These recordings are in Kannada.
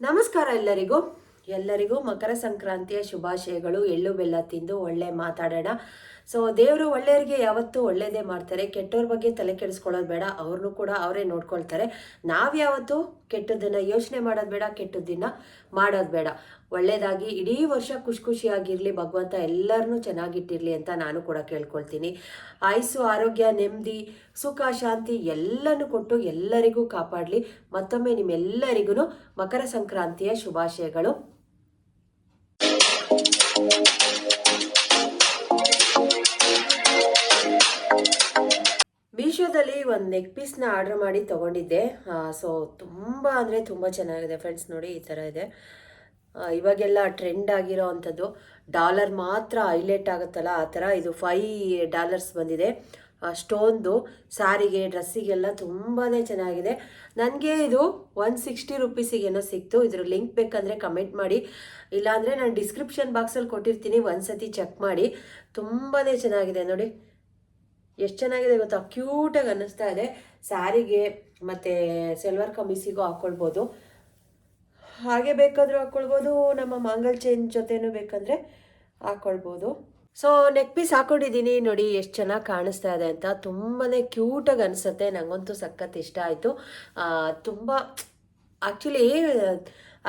ನಮಸ್ಕಾರ ಎಲ್ಲರಿಗೂ. ಎಲ್ಲರಿಗೂ ಮಕರ ಸಂಕ್ರಾಂತಿಯ ಶುಭಾಶಯಗಳು. ಎಳ್ಳು ಬೆಲ್ಲ ತಿಂದು ಒಳ್ಳೆ ಮಾತಾಡೋಣ. ಸೊ ದೇವರು ಒಳ್ಳೆಯವರಿಗೆ ಯಾವತ್ತೂ ಒಳ್ಳೆಯದೇ ಮಾಡ್ತಾರೆ. ಕೆಟ್ಟವ್ರ ಬಗ್ಗೆ ತಲೆ ಕೆಡಿಸ್ಕೊಳ್ಳೋದು ಬೇಡ. ಅವ್ರನ್ನೂ ಕೂಡ ಅವರೇ ನೋಡ್ಕೊಳ್ತಾರೆ. ನಾವು ಯಾವತ್ತೂ ಕೆಟ್ಟದ್ದನ್ನು ಯೋಚನೆ ಮಾಡೋದು ಬೇಡ, ಕೆಟ್ಟದ್ದನ್ನು ಮಾಡೋದು ಬೇಡ. ಒಳ್ಳೇದಾಗಿ ಇಡೀ ವರ್ಷ ಖುಷಿ ಖುಷಿಯಾಗಿರಲಿ, ಭಗವಂತ ಎಲ್ಲರನ್ನೂ ಚೆನ್ನಾಗಿಟ್ಟಿರಲಿ ಅಂತ ನಾನು ಕೂಡ ಕೇಳ್ಕೊಳ್ತೀನಿ. ಆಯುಸ್ಸು, ಆರೋಗ್ಯ, ನೆಮ್ಮದಿ, ಸುಖ, ಶಾಂತಿ ಎಲ್ಲನೂ ಕೊಟ್ಟು ಎಲ್ಲರಿಗೂ ಕಾಪಾಡಲಿ. ಮತ್ತೊಮ್ಮೆ ನಿಮ್ಮೆಲ್ಲರಿಗೂ ಮಕರ ಸಂಕ್ರಾಂತಿಯ ಶುಭಾಶಯಗಳು. ಮೀಶೋದಲ್ಲಿ ಒಂದು ನೆಕ್ ಪೀಸ್ನ ಆರ್ಡರ್ ಮಾಡಿ ತೊಗೊಂಡಿದ್ದೆ. ಸೊ ತುಂಬ ಅಂದರೆ ತುಂಬ ಚೆನ್ನಾಗಿದೆ ಫ್ರೆಂಡ್ಸ್ ನೋಡಿ, ಈ ಥರ ಇದೆ. ಇವಾಗೆಲ್ಲ ಟ್ರೆಂಡ್ ಆಗಿರೋ ಅಂಥದ್ದು ಡಾಲರ್ ಮಾತ್ರ ಹೈಲೈಟ್ ಆಗುತ್ತಲ್ಲ, ಆ ಥರ ಇದು ಫೈ ಡಾಲರ್ಸ್ ಬಂದಿದೆ. ಸ್ಟೋನ್ದು ಸಾರಿಗೆ ಡ್ರೆಸ್ಸಿಗೆಲ್ಲ ತುಂಬಾ ಚೆನ್ನಾಗಿದೆ. ನನಗೆ ಇದು ಒನ್ ಸಿಕ್ಸ್ಟಿ ರುಪೀಸಿಗೇನೋ ಸಿಕ್ತು. ಇದ್ರ ಲಿಂಕ್ ಬೇಕಂದರೆ ಕಮೆಂಟ್ ಮಾಡಿ. ಇಲ್ಲಾಂದರೆ ನಾನು ಡಿಸ್ಕ್ರಿಪ್ಷನ್ ಬಾಕ್ಸಲ್ಲಿ ಕೊಟ್ಟಿರ್ತೀನಿ ಒಂದು ಸತಿ ಚೆಕ್ ಮಾಡಿ. ತುಂಬಾ ಚೆನ್ನಾಗಿದೆ ನೋಡಿ. ಎಷ್ಟು ಚೆನ್ನಾಗಿದೆ ಗೊತ್ತಾ? ಕ್ಯೂಟಾಗಿ ಅನ್ನಿಸ್ತಾ ಇದೆ. ಸ್ಯಾರಿಗೆ ಮತ್ತು ಸಿಲ್ವರ್ ಕಮೀಸಿಗೂ ಹಾಕ್ಕೊಳ್ಬೋದು ಹಾಗೆ ಬೇಕಾದರೂ ಹಾಕ್ಕೊಳ್ಬೋದು ನಮ್ಮ ಮಾಂಗಲ್ ಚೈನ್ ಜೊತೆನೂ ಬೇಕಂದರೆ ಹಾಕ್ಕೊಳ್ಬೋದು ಸೊ ನೆಕ್ ಪೀಸ್ ಹಾಕೊಂಡಿದ್ದೀನಿ. ನೋಡಿ, ಎಷ್ಟು ಚೆನ್ನಾಗಿ ಕಾಣಿಸ್ತಾ ಇದೆ ಅಂತ. ತುಂಬಾ ಕ್ಯೂಟಾಗಿ ಅನಿಸುತ್ತೆ. ನನಗಂತೂ ಸಖತ್ ಇಷ್ಟ ಆಯಿತು. ತುಂಬ ಆ್ಯಕ್ಚುಲಿ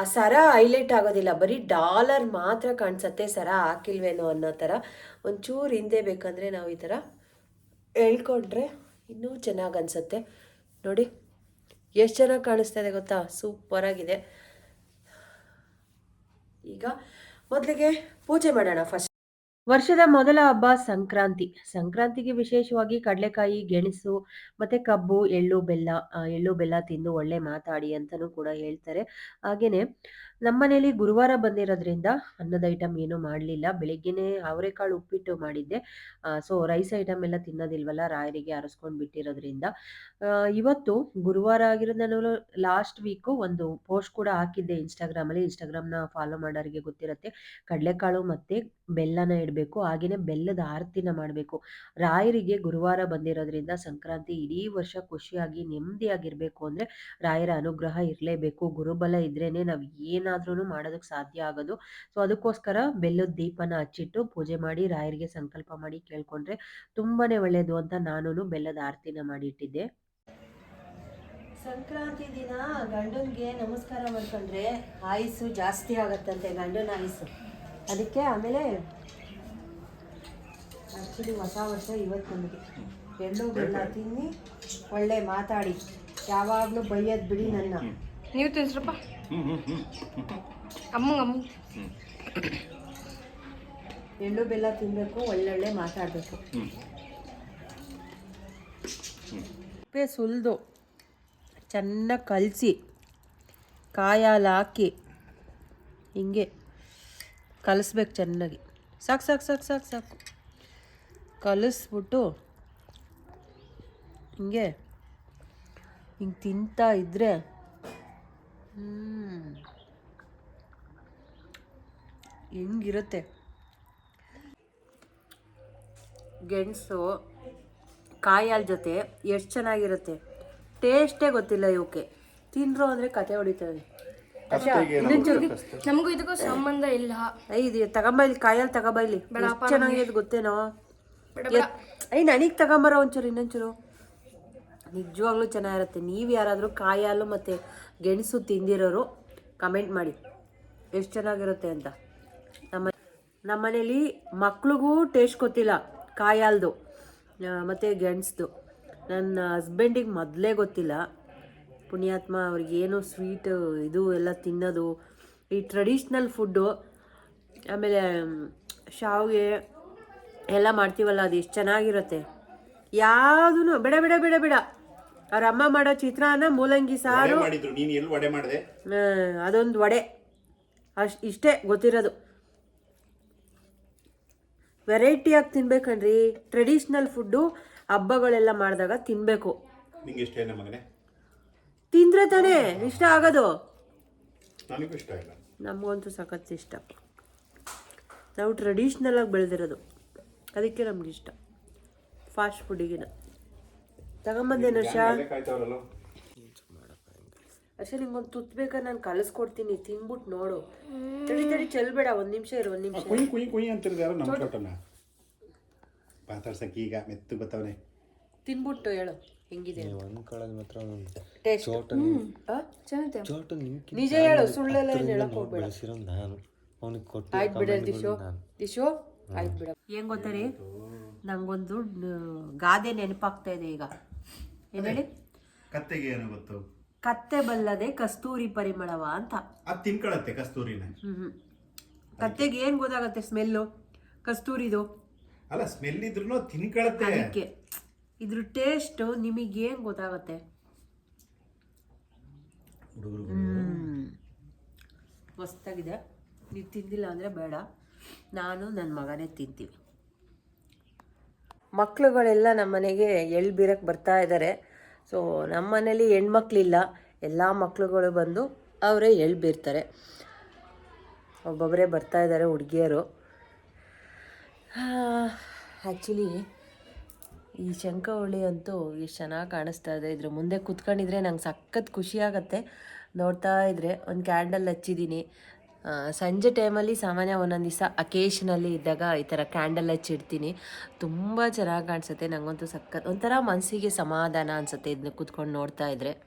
ಆ ಸರ ಹೈಲೈಟ್ ಆಗೋದಿಲ್ಲ. ಬರೀ ಡಾಲರ್ ಮಾತ್ರ ಕಾಣಿಸುತ್ತೆ ಸರ ಹಾಕಿಲ್ವೇನೋ ಅನ್ನೋ ಥರ. ಒಂಚೂರು ಹಿಂದೆ ಬೇಕಂದರೆ ನಾವು ಈ ಥರ ಎಳ್ಕೊಂಡ್ರೆ ಇನ್ನೂ ಚೆನ್ನಾಗಿ ಅನಿಸುತ್ತೆ. ನೋಡಿ, ಎಷ್ಟು ಚೆನ್ನಾಗಿ ಕಾಣಿಸ್ತಾ ಇದೆ ಗೊತ್ತಾ? ಸೂಪರಾಗಿದೆ ಈಗ ಮೊದಲಿಗೆ ಪೂಜೆ ಮಾಡೋಣ ಫಸ್ಟ್ ವರ್ಷದ ಮೊದಲ ಹಬ್ಬ ಸಂಕ್ರಾಂತಿ. ಸಂಕ್ರಾಂತಿಗೆ ವಿಶೇಷವಾಗಿ ಕಡಲೆಕಾಯಿ, ಗೆಣಸು, ಮತ್ತೆ ಕಬ್ಬು, ಎಳ್ಳು, ಬೆಲ್ಲ ಎಳ್ಳು, ಬೆಲ್ಲ ತಿಂದು ಒಳ್ಳೆ ಮಾತಾಡಿ ಅಂತಲೂ ಕೂಡ ಹೇಳ್ತಾರೆ. ಹಾಗೇನೆ ನಮ್ಮನೇಲಿ ಗುರುವಾರ ಬಂದಿರೋದ್ರಿಂದ ಅನ್ನದ ಐಟಮ್ ಏನೂ ಮಾಡಲಿಲ್ಲ. ಬೆಳಿಗ್ಗೆನೆ ಅವರೆಕಾಳು ಉಪ್ಪಿಟ್ಟು ಮಾಡಿದ್ದೆ. ಸೊ ರೈಸ್ ಐಟಮ್ ಎಲ್ಲ ತಿನ್ನೋದಿಲ್ವಲ್ಲ, ರಾಯರಿಗೆ ಅರಸ್ಕೊಂಡ್ ಬಿಟ್ಟಿರೋದ್ರಿಂದ. ಇವತ್ತು ಗುರುವಾರ ಆಗಿರೋದು ನಾನು ಲಾಸ್ಟ್ ವೀಕು ಒಂದು ಪೋಸ್ಟ್ ಕೂಡ ಹಾಕಿದ್ದೆ ಇನ್ಸ್ಟಾಗ್ರಾಮಲ್ಲಿ ಇನ್ಸ್ಟಾಗ್ರಾಮ್ನ ಫಾಲೋ ಮಾಡೋರಿಗೆ ಗೊತ್ತಿರುತ್ತೆ. ಕಡಲೆಕಾಳು ಮತ್ತು ಬೆಲ್ಲನ ಇಡಬೇಕು. ಹಾಗೆಯೇ ಬೆಲ್ಲದ ಆರತಿನ ಮಾಡಬೇಕು. ರಾಯರಿಗೆ ಗುರುವಾರ ಬಂದಿರೋದ್ರಿಂದ ಸಂಕ್ರಾಂತಿ ಇಡೀ ವರ್ಷ ಖುಷಿಯಾಗಿ ನೆಮ್ಮದಿಯಾಗಿರಬೇಕು ಅಂದರೆ ರಾಯರ ಅನುಗ್ರಹ ಇರಲೇಬೇಕು. ಗುರುಬಲ ಇದ್ರೇ ನಾವು ಏನಾದ್ರೂ ಮಾಡೋದಕ್ಕೆ ಸಾಧ್ಯ ಆಗೋದು. ಸೊ, ಅದಕ್ಕೋಸ್ಕರ ಬೆಲ್ಲದ ದೀಪನ ಹಚ್ಚಿಟ್ಟು ಪೂಜೆ ಮಾಡಿ, ರಾಯರಿಗೆ ಸಂಕಲ್ಪ ಮಾಡಿ ಕೇಳ್ಕೊಂಡ್ರೆ ತುಂಬಾನೇ ಒಳ್ಳೆಯದು ಅಂತ ನಾನು ಬೆಲ್ಲದ ಆರತಿನ ಮಾಡಿ ಇಟ್ಟಿದ್ದೆ ಸಂಕ್ರಾಂತಿ ದಿನ ಗಂಡನಿಗೆ ನಮಸ್ಕಾರ ಮಾಡ್ಕೊಂಡ್ರೆ ಆಯುಸ್ಸು ಜಾಸ್ತಿ ಆಗತ್ತಂತೆ, ಗಂಡನ ಆಯುಸ್ಸು. ಅದಕ್ಕೆ ಆಮೇಲೆ ಆ್ಯಕ್ಚುಲಿ ಹೊಸ ವರ್ಷ ಇವತ್ತು ನಮಗೆ. ಬೆಲ್ಲ ತಿನ್ನಿ, ಒಳ್ಳೆ ಮಾತಾಡಿ. ಯಾವಾಗಲೂ ಬೈಯೋದು ಬಿಡಿ ನನ್ನ. ನೀವು ತಿನ್ಸ್ರಪ್ಪ. ಅಮ್ಮಂಗೆ ಅಮ್ಮ ಎಳ್ಳು ಬೆಲ್ಲ ತಿನ್ನಬೇಕು ಒಳ್ಳೊಳ್ಳೆ ಮಾತಾಡಬೇಕು. ಉಪ್ಪೆ ಸುಲಿದು. ಚೆನ್ನಾಗಿ ಕಲಸಿ ಕಾಯಲ್ಲಿ ಹಾಕಿ ಹಿಂಗೆ ಕಲಿಸ್ಬೇಕು ಚೆನ್ನಾಗಿ. ಸಾಕು ಸಾಕು ಸಾಕು ಸಾಕು ಸಾಕು. ಕಲಿಸ್ಬಿಟ್ಟು ಹಿಂಗೆ ಹಿಂಗೆ ತಿಂತಾ ಇದ್ದರೆ ಹೆಂಗಿರುತ್ತೆ? ಗೆಣಸು ಕಾಯಿ ಹಾಲ್ ಜೊತೆ ಎಷ್ಟು ಚೆನ್ನಾಗಿರುತ್ತೆ? ಟೇಸ್ಟೇ ಗೊತ್ತಿಲ್ಲ ಇವಕ್ಕೆ ತಿಂದ್ರು ಅಂದರೆ ಕತೆ ಹೊಡಿತದೆ. ಇನ್ನೊಂಚೂರು ನಮಗೂ ಇದಕ್ಕೂ ಸಂಬಂಧ ಇಲ್ಲ. ಐ ಇದು ತಗೊಂಬ ಇಲ್ಲಿ ಕಾಯಲ್ಲಿ ತಗೊಂಬ ಇಲ್ಲಿ ಚೆನ್ನಾಗಿದೆ ಗೊತ್ತೇನೋ? ಐ ನನಗೆ ತಗೊಂಬರೋ ಒಂಚೂರು ಇನ್ನೊಂಚೂರು. ನಿಜವಾಗ್ಲೂ ಚೆನ್ನಾಗಿರುತ್ತೆ. ನೀವು ಯಾರಾದರೂ ಕಾಯಾಲು ಮತ್ತು ಗೆಣಸು ತಿಂದಿರೋರು ಕಮೆಂಟ್ ಮಾಡಿ. ಎಷ್ಟು ಚೆನ್ನಾಗಿರುತ್ತೆ ಅಂತ. ನಮ್ಮ ನಮ್ಮನೇಲಿ ಮಕ್ಳಿಗೂ ಟೇಸ್ಟ್ ಗೊತ್ತಿಲ್ಲ ಕಾಯಾಲ್ದು ಮತ್ತು ಗೆಣಸ್ದು. ನನ್ನ ಹಸ್ಬೆಂಡಿಗೆ ಮೊದಲೇ ಗೊತ್ತಿಲ್ಲ. ಪುಣ್ಯಾತ್ಮ ಅವ್ರಿಗೇನು ಸ್ವೀಟು ಇದು ಎಲ್ಲ ತಿನ್ನೋದು. ಈ ಟ್ರೆಡಿಷ್ನಲ್ ಫುಡ್ಡು ಆಮೇಲೆ ಶಾವಿಗೆ ಎಲ್ಲ ಮಾಡ್ತೀವಲ್ಲ, ಅದು ಎಷ್ಟು ಚೆನ್ನಾಗಿರುತ್ತೆ. ಯಾವುದೂ ಬೇಡ ಬೇಡ ಬೇಡ ಬೇಡ. ಅವ್ರ ಅಮ್ಮ ಮಾಡೋ ಚಿತ್ರಾನ್ನ ಮೂಲಂಗಿ ಸಾರು. ಮಾಡಿದ್ರು. ನೀನು ಎಲ್ಲಿ ವಡೆ ಮಾಡಿದೆ? ಅದೊಂದು ವಡೆ. ಅಷ್ಟು ಇಷ್ಟೇ ಗೊತ್ತಿರೋದು. ವೆರೈಟಿಯಾಗಿ ತಿನ್ಬೇಕನ್ರಿ. ಟ್ರೆಡಿಷ್ನಲ್ ಫುಡ್ಡು ಹಬ್ಬಗಳೆಲ್ಲ ಮಾಡಿದಾಗ ತಿನ್ನಬೇಕು ನಿಂಗೆ ಇಷ್ಟ ಏನ ಮಗನೇ? ತಿಂದ್ರೆ ತಾನೇ ಇಷ್ಟ ಆಗೋದು. ನನಗೂ ಇಷ್ಟ ಇಲ್ಲ. ನಮಗಂತೂ ಸಖತ್ ಇಷ್ಟ. ನಾವು ಟ್ರೆಡಿಷ್ನಲ್ ಆಗಿ ಬೆಳೆದಿರೋದು. ಅದಕ್ಕೆ ನಮ್ಗೆ ಇಷ್ಟ. ಫಾಸ್ಟ್ ಫುಡ್ಡಿಗಿನ ತಗೊಂಬಂದೇನು ಶಾ ಅಲ್ಲೇ ಕಾಯ್ತಾವ್ರಲ್ಲ ಅಷ್ಟೇ ನಿಂಗೊಂದು ತುತ್ತು ಬೇಕಾ? ನಾನು ಕಲಿಸ್ಕೊಡ್ತೀನಿ ತಿನ್ಬಿಟ್ಟು ನೋಡು. ತಡಿ ತಡಿ ಚೆಲ್ಬೇಡ ಒಂದು ನಿಮಿಷ ಇರು ಒಂದು ನಿಮಿಷ. ಕುಯ್ ಕುಯ್ ಕುಯ್ ಅಂತಿರೋದು ಯಾರು ನಮ್ಮ ಕೊಟ್ಟನ ಮಾತಾಡ್ಸಕ್ಕೆ ಈಗ ಮೆತ್ತು ಬತ್ತವನೆ. ತಿನ್ಬಿಟ್ಟು ಹೇಳು ಹೆಂಗಿದೆ ಅಂತ. ಅನ್ಕೊಳ್ಳೋದು ಮಾತ್ರ ಟೇಸ್ಟ್ ಚೋಟನ್ ಚೆನ್ನಾಗಿದೆ. ಚೋಟನ್ ನಿಜ ಹೇಳು ಸುಳ್ಳೆಲ್ಲ ಏನು ಹೇಳಕ್ ಹೋಗ್ಬೇಡ. ಬೆಳೆಸಿರೋ ನಾನು. ಅವನಿಗೆ ಕೊಟ್ಟು ಆಯ್ತು ಬಿಡ ದಿಶು. ದಿಶು ಆಯ್ತು ಬಿಡ. ಏನ್ ಗೊತ್ತಾ ರೀ? ನಂಗೊಂದು ಗಾದೆ ನೆನಪಾಗ್ತಾ ಇದೆ ಈಗ. ಏನ್ ಹೇಳಿ? ಕತ್ತೆಗೆ ಏನು ಗೊತ್ತು? ಕತ್ತೆ ಬಲ್ಲದೆ ಕಸ್ತೂರಿ ಪರಿಮಳವ ಅಂತ. ಅದು ತಿನ್ಕೊಳತ್ತೆ ಕಸ್ತೂರಿನ. ಹ್ಮ್ ಕತ್ತೆಗೆ ಏನ್ ಗೊತ್ತಾಗತ್ತೆ ಸ್ಮೆಲ್ಲು? ಕಸ್ತೂರಿದು. ಅಲ್ಲ ಸ್ಮೆಲ್ ಇದ್ರೂ ತಿನ್ಕೊಳತ್ತೆ. ಅದಕ್ಕೆ. ಇದ್ರ ಟೇಸ್ಟ್ ನಿಮಗೇನ್ ಗೊತ್ತಾಗತ್ತೆ? ಹ್ಮ್. ಮಸ್ತಾಗಿದೆ. ನೀವು ತಿಂದಿಲ್ಲ ಅಂದರೆ ಬೇಡ. ನಾನು ನನ್ನ ಮಗನೇ ತಿಂತೀವಿ. ಮಕ್ಳುಗಳೆಲ್ಲ ನಮ್ಮ ಮನೆಗೆ ಎಳ್ಳು ಬೀರಕ್ಕೆ ಬರ್ತಾ ಇದ್ದಾರೆ ಸೊ ನಮ್ಮ ಮನೇಲಿ ಹೆಣ್ಮಕ್ಳಿಲ್ಲ. ಎಲ್ಲ ಮಕ್ಕಳುಗಳು ಬಂದು ಅವರೇ ಎಳ್ಳು ಬೀರ್ತಾರೆ ಒಬ್ಬೊಬ್ಬರೇ ಬರ್ತಾ ಇದ್ದಾರೆ ಹುಡುಗಿಯರು. ಆ್ಯಕ್ಚುಲಿ ಈ ಶಂಕವಳ್ಳಿ ಅಂತೂ ಎಷ್ಟು ಚೆನ್ನಾಗಿ ಕಾಣಿಸ್ತಾ ಇದೆ. ಇದ್ರ ಮುಂದೆ ಕುತ್ಕೊಂಡಿದ್ರೆ ನಂಗೆ ಸಖತ್ ಖುಷಿ ಆಗುತ್ತೆ. ನೋಡ್ತಾ ಇದ್ರೆ ಒಂದು ಕ್ಯಾಂಡಲ್ ಹಚ್ಚಿದ್ದೀನಿ ಸಂಜೆ ಟೈಮಲ್ಲಿ ಸಾಮಾನ್ಯ ಒಂದೊಂದು ದಿವಸ ಅಕೇಶನಲ್ಲಿ ಇದ್ದಾಗ ಈ ಥರ ಕ್ಯಾಂಡಲ್ ಹಚ್ಚಿಡ್ತೀನಿ ತುಂಬ ಚೆನ್ನಾಗಿ ಕಾಣಿಸುತ್ತೆ. ನನಗಂತೂ ಸಖತ್ ಒಂಥರ ಮನಸ್ಸಿಗೆ ಸಮಾಧಾನ ಅನಿಸುತ್ತೆ ಇದನ್ನ ಕೂತ್ಕೊಂಡು ನೋಡ್ತಾ ಇದ್ರೆ.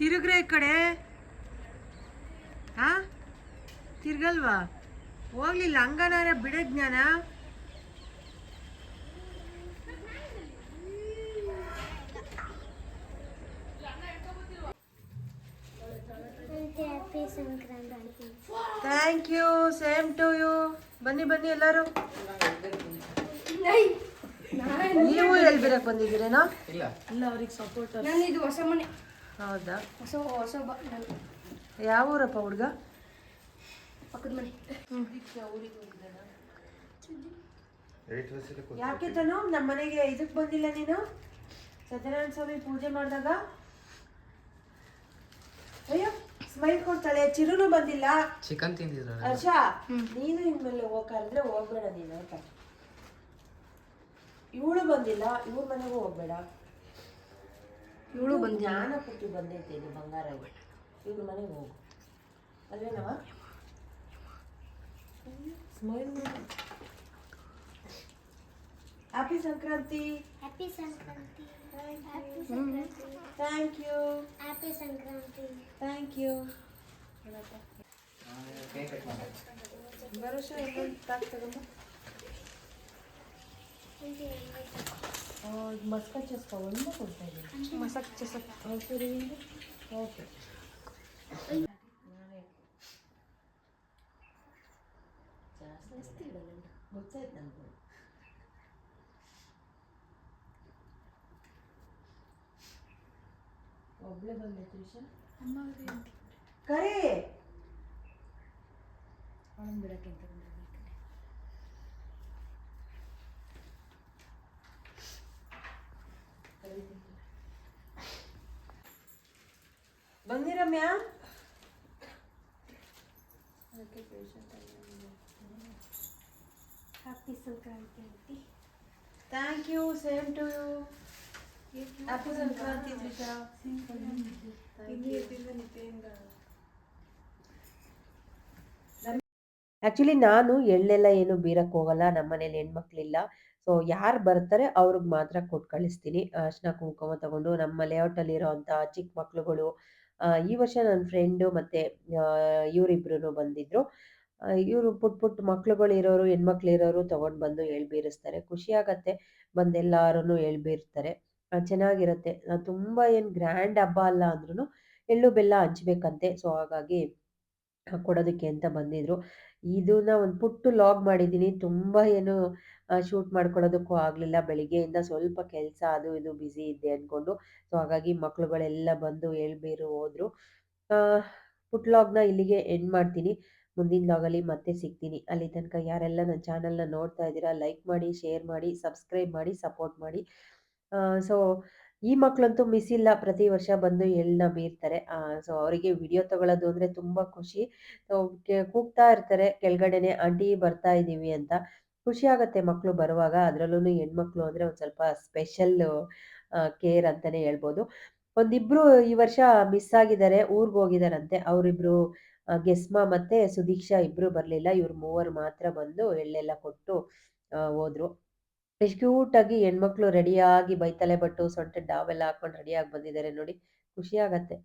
ತಿರುಗ್ರೆ ಈ ಕಡೆ. ಹಾ? ತಿರುಗಲ್ವಾ? ಹೋಗ್ಲಿಲ್ಲ ಹಂಗನಾರ ಬಿಡ ಜ್ಞಾನ. Thank you same to you ಬನ್ನಿ ಬನ್ನಿ ಎಲ್ಲರೂ. ನೀವು ಎಲ್ಲಿ ಬಿರಕ್ ಸಪೋರ್ಟ್ ನಾನು ಇದು ಹೊಸ ಮನೆ. ಹೌದಾ? ಹೊಸ ಹೊಸ ಯಾವ ಊರಪ್ಪ ಹುಡುಗ? ಪಕ್ಕದ ಮನೆ. ಯಾಕೆ ತನು? ನಮ್ಮ ಮನೆಗೆ ಇದಕ್ಕೆ ಬಂದಿಲ್ಲ ನೀನು? ಸತ್ಯನಾರಾಯಣ ಸ್ವಾಮಿ ಪೂಜೆ ಮಾಡಿದಾಗ? ಅಯ್ಯೋ ಸ್ಮೈಲ್ ಕೊಡ್ತಾಳೆ. ಚಿರುನು ಬಂದಿಲ್ಲ. ಚಿಕನ್ ತಿಂದಿದ್ರು ಹರ್ಷ ನೀನು ಇನ್ಮೇಲೆ ಹೋಗಂದ್ರೆ ಹೋಗ್ಬೇಡ ನೀನು ಆಯ್ತಾ ಇವಳು ಬಂದಿಲ್ಲ ಇವ್ರ ಮನೆಗೂ ಹೋಗ್ಬೇಡ. ಇವಳು ಬಂದ ಜ್ಞಾನ ಪುಟ್ಟಿ ಬಂದೈತೆ ಇದು ಬಂಗಾರ ಇವ್ರ ಮನೆಗೆ ಹೋಗು. ಅಲ್ವೇನವ smile happy Sankranti happy Sankranti happy Sankranti thank you happy Sankranti thank you ಬರೋಷ ಇನ್ನೊಂದು ಪ್ಯಾಕ್ ತಗೊಂಬ ಮಸ್ಕ ಚಸ್ಕ ಒಂದು ಕೊಡ್ತಾ ಇದ್ದೀನಿ ಮಸಕ್ ಚಸಕ್ ಸರಿ ಓಕೆ ಜಾಸ್ತಿ ಇಡಲ್ಲ ಗೊತ್ತಾಯ್ತು ನನಗೆ ಒಬ್ಳೆ ಬಂದೆ ತ್ರಿಷಾ ಕರೆ ಅವಳನ್ನ ಬಿಡಕ್ಕೆ ಅಂತ ಬನ್ನಿ Ramya happy Sankranti aunty thank you same to you happy Sankranti Trisha actually ನಾನು ಎಳ್ಳೆಲ್ಲ ಏನು ಬೀರಕ್ಕೆ ಹೋಗಲ್ಲ. ನಮ್ಮ ಮನೇಲಿ ಹೆಣ್ಮಕ್ಳಿಲ್ಲ. ಸೊ ಯಾರು ಬರ್ತಾರೆ ಅವ್ರಿಗೆ ಮಾತ್ರ ಕೊಟ್ಟು ಕಳಿಸ್ತೀನಿ. ಅರ್ಶಿನ ಕುಂಕುಮ ತಗೊಂಡು ನಮ್ಮ ಲೇಔಟಲ್ಲಿರೋ ಅಂತ ಚಿಕ್ಕ ಮಕ್ಳುಗಳು ಈ ವರ್ಷ ನನ್ನ ಫ್ರೆಂಡು ಮತ್ತು ಇವರಿಬ್ರು ಬಂದಿದ್ರು. ಇವರು ಪುಟ್ ಪುಟ್ಟ ಮಕ್ಳುಗಳು ಇರೋರು, ಹೆಣ್ಮಕ್ಳು ಇರೋರು ತೊಗೊಂಡು ಬಂದು ಹೇಳ್ಬೀರಿಸ್ತಾರೆ ಖುಷಿಯಾಗತ್ತೆ ಬಂದೆಲ್ಲರೂ ಎಳ್ಬೀರ್ತಾರೆ. ಚೆನ್ನಾಗಿರುತ್ತೆ. ತುಂಬ ಏನು ಗ್ರ್ಯಾಂಡ್ ಹಬ್ಬ ಅಲ್ಲ ಅಂದ್ರೂ ಎಳ್ಳು ಬೆಲ್ಲ ಹಂಚ್ಬೇಕಂತೆ. ಸೊ ಹಾಗಾಗಿ ಕೊಡೋದಕ್ಕೆ ಅಂತ ಬಂದಿದ್ರು. ಇದನ್ನ ಒಂದು ಪುಟ್ಟು ಲಾಗ್ ಮಾಡಿದ್ದೀನಿ. ತುಂಬ ಏನು ಶೂಟ್ ಮಾಡ್ಕೊಳ್ಳೋದಕ್ಕೂ ಆಗಲಿಲ್ಲ. ಬೆಳಿಗ್ಗೆಯಿಂದ ಸ್ವಲ್ಪ ಕೆಲಸ ಅದು ಇದು ಬ್ಯುಸಿ ಇದ್ದೆ ಅಂದ್ಕೊಂಡು ಸೊ ಹಾಗಾಗಿ ಮಕ್ಳುಗಳೆಲ್ಲ ಬಂದು ಎಳ್ಬೀರು ಹೋದ್ರು. ಪುಟ್ ಲಾಗ್ನ ಇಲ್ಲಿಗೆ ಎಂಡ್ ಮಾಡ್ತೀನಿ. ಮುಂದಿನ ಲಾಗಲ್ಲಿ ಮತ್ತೆ ಸಿಗ್ತೀನಿ. ಅಲ್ಲಿ ತನಕ ಯಾರೆಲ್ಲ ನನ್ನ ಚಾನಲ್ನ ನೋಡ್ತಾ ಇದ್ದೀರಾ ಲೈಕ್ ಮಾಡಿ ಶೇರ್ ಮಾಡಿ ಸಬ್ಸ್ಕ್ರೈಬ್ ಮಾಡಿ ಸಪೋರ್ಟ್ ಮಾಡಿ. ಸೊ ಈ ಮಕ್ಕಳಂತೂ ಮಿಸ್ ಇಲ್ಲ ಪ್ರತಿ ವರ್ಷ ಬಂದು ಎಳ್ಳನ್ನ ಬೀರ್ತಾರೆ. ಸೊ ಅವರಿಗೆ ವಿಡಿಯೋ ತಗೊಳ್ಳೋದು ಅಂದರೆ ತುಂಬ ಖುಷಿ. ಕೂಗ್ತಾ ಇರ್ತಾರೆ. ಕೆಳಗಡೆನೆ ಆಂಟಿ ಬರ್ತಾ ಇದ್ದೀವಿ ಅಂತ ಖುಷಿ ಆಗುತ್ತೆ ಮಕ್ಕಳು ಬರುವಾಗ. ಅದರಲ್ಲೂ ಹೆಣ್ಮಕ್ಳು ಅಂದರೆ ಒಂದು ಸ್ವಲ್ಪ ಸ್ಪೆಷಲ್ ಕೇರ್ ಅಂತಲೇ ಹೇಳ್ಬೋದು. ಒಂದಿಬ್ರು ಈ ವರ್ಷ ಮಿಸ್ ಆಗಿದ್ದಾರೆ, ಊರಿಗೆ ಹೋಗಿದಾರಂತೆ ಅವರಿಬ್ರು ಗೆಸ್ಮಾ ಮತ್ತೆ ಸುದೀಕ್ಷಾ ಇಬ್ರು ಬರಲಿಲ್ಲ. ಇವ್ರು ಮೂವರು ಮಾತ್ರ ಬಂದು ಎಳ್ಳೆಲ್ಲ ಕೊಟ್ಟು ಹೋದ್ರು. ಎಷ್ಟು ಕ್ಯೂಟಾಗಿ ಹೆಣ್ಮಕ್ಳು ರೆಡಿಯಾಗಿ ಬೈತಲೆ ಬಟ್ಟು ಸೊಂಟ ಡಾವೆಲ್ಲ ಹಾಕೊಂಡು ರೆಡಿಯಾಗಿ ಬಂದಿದ್ದಾರೆ ನೋಡಿ ಖುಷಿ ಆಗತ್ತೆ.